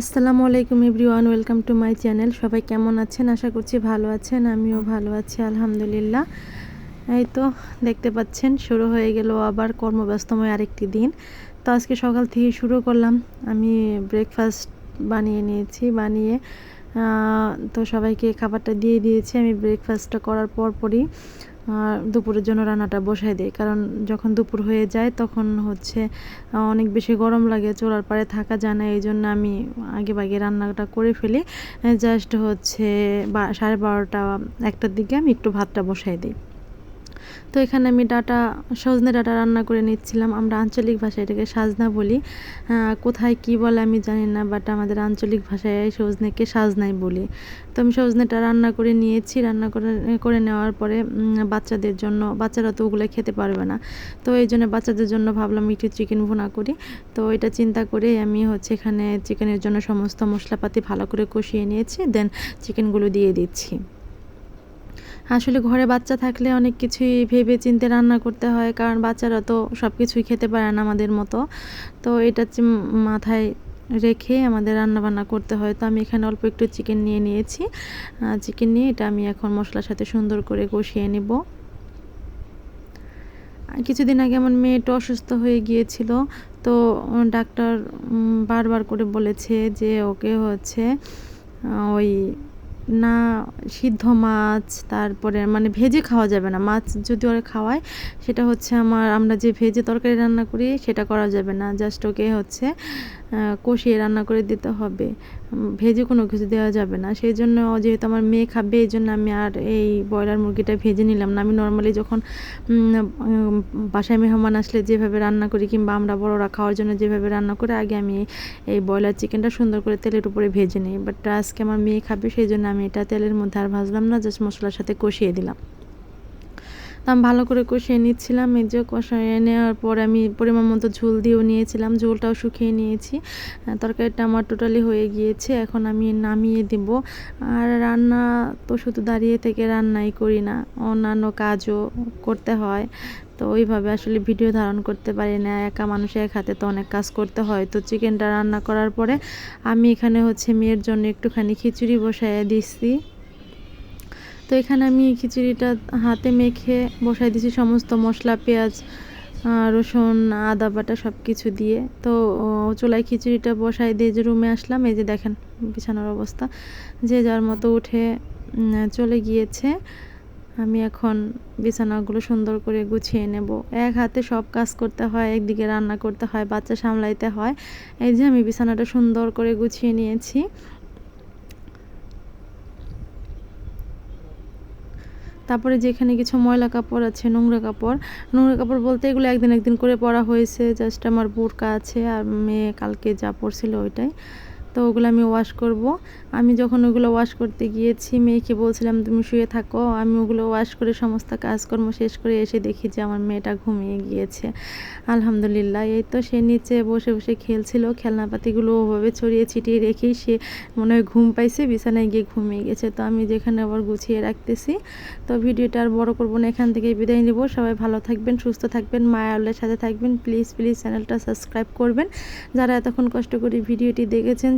আসসালামু আলাইকুম everyone, welcome to my channel. সবাই কেমন আছেন? আশা করছি ভালো আছেন, আমিও ভালো আছি, আলহামদুলিল্লাহ। এই তো দেখতে পাচ্ছেন, শুরু হয়ে গেল আবার কর্মব্যস্তময় আরেকটি দিন। তো আজকে সকাল থেকে শুরু করলাম। আমি ব্রেকফাস্ট বানিয়ে নিয়েছি, বানিয়ে তো সবাইকে খাবারটা দিয়ে দিয়েছি। আমি ব্রেকফাস্টটা করার পর পরই দুপুরের জন্য রান্নাটা বসাই দিই কারণ যখন দুপুর হয়ে যায়, তখন হচ্ছে অনেক বেশি গরম লাগে, চোলার পাড়ে থাকা যায় না। এই জন্য আমি আগে বাগে রান্নাটা করে ফেলি। জাস্ট হচ্ছে বা, সাড়ে বারোটা, একটার দিকে আমি একটু ভাতটা বসাই দিই। তো এখানে আমি ডাটা, সজনে ডাটা রান্না করে নিচ্ছিলাম। আমরা আঞ্চলিক ভাষায় এটাকে সাজনা বলি। কোথায় কি বলে আমি জানি না বাট আমাদের আঞ্চলিক ভাষায় সজনেকে সাজনাই বলি। তো আমি সজনেটা রান্না করে নিয়েছি। রান্না করে করে নেওয়ার পরে বাচ্চাদের জন্য, বাচ্চারা তো ওগুলো খেতে পারবে না। তো এই জন্য বাচ্চাদের জন্য ভাবলাম একটু চিকেন ভুনা করি। তো এটা চিন্তা করে আমি হচ্ছে এখানে চিকেনের জন্য সমস্ত মশলাপাতি ভালো করে কষিয়ে নিয়েছি। দেন চিকেনগুলো দিয়ে দিচ্ছি। আসলে ঘরে বাচ্চা থাকলে অনেক কিছুই ভেবে চিনতে রান্না করতে হয়, কারণ বাচ্চারা তো সব কিছুই খেতে পারে না আমাদের মতো। তো এটা মাথায় রেখে আমাদের রান্না বান্না করতে হয়। তো আমি এখানে অল্প একটু চিকেন নিয়ে নিয়েছি। চিকেন নিয়ে এটা আমি এখন মশলার সাথে সুন্দর করে কষিয়ে নেব। কিছুদিন আগে আমার মেয়েটা অসুস্থ হয়ে গিয়েছিল, তো ডাক্তার বারবার করে বলেছে যে ওকে হচ্ছে ওই না, সিদ্ধ মাছ, তারপরে মানে ভেজে খাওয়া যাবে না। মাছ যদি ওরা খাওয়ায়, সেটা হচ্ছে আমার, আমরা যে ভেজে তরকারি রান্না করি, সেটা করা যাবে না। জাস্ট ওকে হচ্ছে কষিয়ে রান্না করে দিতে হবে। ভেজে কোনো কিছু দেওয়া যাবে না। সেই জন্য যেহেতু আমার মেয়ে খাবে এই জন্য আমি আর এই ব্রয়লার মুরগিটা ভেজে নিলাম না। আমি নর্মালি যখন বাসায় মেহমান আসলে যেভাবে রান্না করি কিংবা আমরা বড়রা খাওয়ার জন্য যেভাবে রান্না করে, আগে আমি এই ব্রয়লার চিকেনটা সুন্দর করে তেলের উপরে ভেজে নিই। বাট আজকে আমার মেয়ে খাবে সেই জন্য আমি এটা তেলের মধ্যে আর ভাজলাম না জাস্ট মশলার সাথে কষিয়ে দিলাম। তো আমি ভালো করে কষিয়ে নিচ্ছিলাম। এই যে কষিয়ে নেওয়ার পর আমি পরিমাণ মতো ঝোল দিয়েও নিয়েছিলাম, ঝোলটাও শুকিয়ে নিয়েছি। তরকারিটা আমার টোটালি হয়ে গিয়েছে, এখন আমি নামিয়ে দিব। আর রান্না তো শুধু দাঁড়িয়ে থেকে রান্নাই করি না, অন্যান্য কাজও করতে হয়। তো ওইভাবে আসলে ভিডিও ধারণ করতে পারি না, একা মানুষ এক হাতে তো অনেক কাজ করতে হয়। তো চিকেনটা রান্না করার পরে আমি এখানে হচ্ছে মেয়ের জন্য একটুখানি খিচুড়ি বসাই দিচ্ছি তো এখানে আমি খিচুড়িটা হাতে মেখে বসাই দিয়েছি, সমস্ত মশলা, পেঁয়াজ রসুন, আদা বাটা সব কিছু দিয়ে। তো চুলায় খিচুড়িটা বসাই দিয়ে যে রুমে আসলাম, এই যে দেখেন বিছানার অবস্থা। যে যার মতো উঠে চলে গিয়েছে। আমি এখন বিছানাগুলো সুন্দর করে গুছিয়ে নেব। এক হাতে সব কাজ করতে হয়, একদিকে রান্না করতে হয়, বাচ্চা সামলাইতে হয়। এই যে আমি বিছানাটা সুন্দর করে গুছিয়ে নিয়েছি। তারপরে যেখানে কিছু ময়লা কাপড় আছে, নোংরা কাপড় নোংরা কাপড় বলতে এগুলো একদিন একদিন করে পরা হয়েছে জাস্ট আমার বোরকা আছে আর মেয়ে কালকে যা পরছিল ওইটাই। তো ওগুলো আমি ওয়াশ করব। আমি যখন ওগুলো ওয়াশ করতে গিয়েছি, মেয়েকে বলছিলাম, তুমি শুয়ে থাকো। আমি ওগুলো ওয়াশ করে সমস্ত কাজকর্ম শেষ করে এসে দেখি যে আমার মেয়েটা ঘুমিয়ে গিয়েছে। আলহামদুলিল্লাহ, এই তো সে নিচে বসে বসে খেলছিল। খেলনাপাতিগুলো ওভাবে ছড়িয়ে ছিটিয়ে রেখেই সে মনে হয় ঘুম পাইছে, বিছানায় গিয়ে ঘুমিয়ে গেছে। তো আমি যেখানে আবার গুছিয়ে রাখতেছি। তো ভিডিওটা আর বড় করব না, এখান থেকে বিদায় নেব। সবাই ভালো থাকবেন, সুস্থ থাকবেন মায়া আল্লাহর সাথে থাকবেন। প্লিজ প্লিজ চ্যানেলটা সাবস্ক্রাইব করবেন। যারা এতক্ষণ কষ্ট করে ভিডিওটি দেখেছেন